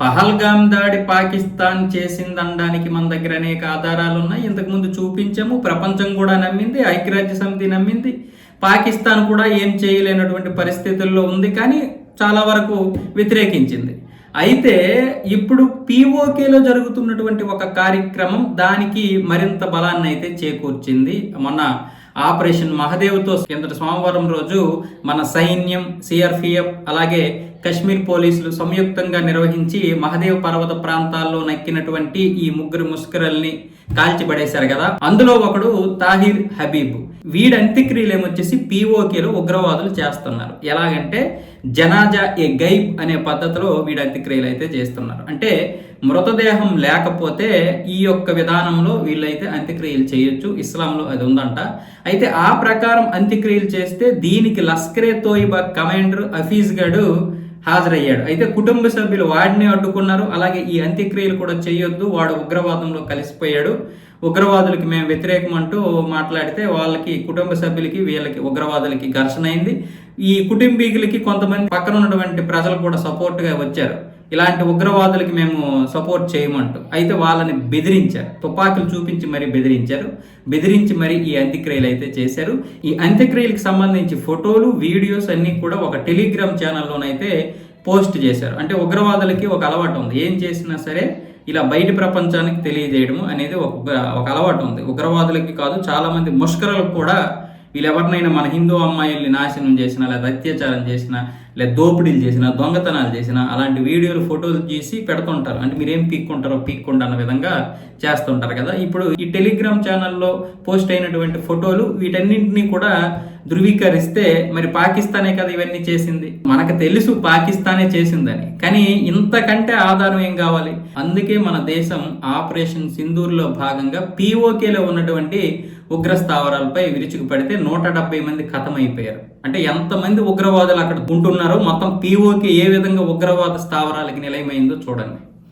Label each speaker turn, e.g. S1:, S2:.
S1: పహల్గామ్ దాడి పాకిస్తాన్ చేసిందనడానికి మన దగ్గర అనేక ఆధారాలు ఉన్నాయి. ఇంతకుముందు చూపించాము ప్రపంచం కూడా నమ్మింది ఐక్యరాజ్య సమితి నమ్మింది. పాకిస్తాన్ కూడా ఏం చేయలేనటువంటి పరిస్థితుల్లో ఉంది కానీ చాలా వరకు వ్యతిరేకించింది. అయితే ఇప్పుడు పీఓకేలో జరుగుతున్నటువంటి ఒక కార్యక్రమం దానికి మరింత బలాన్ని అయితే చేకూర్చింది. మొన్న ఆపరేషన్ మహదేవ్తో కిందటి సోమవారం రోజు మన సైన్యం సిఆర్పిఎఫ్ అలాగే కశ్మీర్ పోలీసులు సంయుక్తంగా నిర్వహించి మహదేవ్ పర్వత ప్రాంతాల్లో నక్కినటువంటి ఈ ముగ్గురు ముష్కరల్ని కాల్చిపడేశారు కదా. అందులో ఒకడు తాహిర్ హబీబ్. వీడి అంత్యక్రియలు ఏమొచ్చేసి పీఓకేలో ఉగ్రవాదులు చేస్తున్నారు. ఎలాగంటే జనాజా ఏ గైబ్ అనే పద్ధతిలో వీడి అంత్యక్రియలు అయితే చేస్తున్నారు. అంటే మృతదేహం లేకపోతే ఈ యొక్క విధానంలో వీళ్ళైతే అంత్యక్రియలు చేయొచ్చు. ఇస్లాంలో అది ఉందంట. అయితే ఆ ప్రకారం అంత్యక్రియలు చేస్తే దీనికి లస్కరే తోయిబా కమాండర్ హఫీజ్ గడు హాజరయ్యాడు. అయితే కుటుంబ సభ్యులు వాడిని అడ్డుకున్నారు. అలాగే ఈ అంత్యక్రియలు కూడా చేయొద్దు. వాడు ఉగ్రవాదంలో కలిసిపోయాడు. ఉగ్రవాదులకి మేము వ్యతిరేకం అంటూ మాట్లాడితే వాళ్ళకి కుటుంబ సభ్యులకి వీళ్ళకి ఉగ్రవాదులకి ఘర్షణ అయింది. ఈ కుటుంబీకులకి కొంతమంది పక్కన ఉన్నటువంటి ప్రజలు కూడా సపోర్ట్గా వచ్చారు. ఇలాంటి ఉగ్రవాదులకి మేము సపోర్ట్ చేయమంటూ అయితే వాళ్ళని బెదిరించారు. తుపాకులు చూపించి మరీ బెదిరించారు. బెదిరించి మరి ఈ అంత్యక్రియలు అయితే చేశారు. ఈ అంత్యక్రియలకు సంబంధించి ఫోటోలు వీడియోస్ అన్నీ కూడా ఒక టెలిగ్రామ్ ఛానల్లోనైతే పోస్ట్ చేశారు. అంటే ఉగ్రవాదులకి ఒక అలవాటు ఉంది. ఏం చేసినా సరే ఇలా బయట ప్రపంచానికి తెలియజేయడము అనేది ఒక ఒక అలవాటు ఉంది. ఉగ్రవాదులకి కాదు చాలామంది ముష్కరులకు కూడా వీళ్ళు ఎవరినైనా మన హిందూ అమ్మాయిల్ని నాశనం చేసినా లేదా అత్యాచారం చేసినా లేదా దోపిడీలు చేసినా దొంగతనాలు చేసినా అలాంటి వీడియోలు ఫోటోలు తీసి పెడుతుంటారు. అంటే మీరేం పీక్కుంటారో పీక్కుండా అన్న విధంగా చేస్తుంటారు కదా. ఇప్పుడు ఈ టెలిగ్రామ్ ఛానల్లో పోస్ట్ అయినటువంటి ఫోటోలు వీటన్నింటినీ కూడా ధృవీకరిస్తే మరి పాకిస్తానే కదా ఇవన్నీ చేసింది? మనకు తెలుసు పాకిస్తానే చేసిందని. కానీ ఇంతకంటే ఆధారం ఏం కావాలి? అందుకే మన దేశం ఆపరేషన్ సింధూర్లో భాగంగా పీఓకేలో ఉన్నటువంటి ఉగ్ర స్థావరాలపై విరుచుకుపడితే నూట డెబ్బై మంది ఖతమైపోయారు అంటే ఎంతమంది ఉగ్రవాదులు అక్కడ ఉంటున్నారో మొత్తం పీఓకే ఏ విధంగా ఉగ్రవాద స్థావరాలకి నిలయమైందో చూడండి.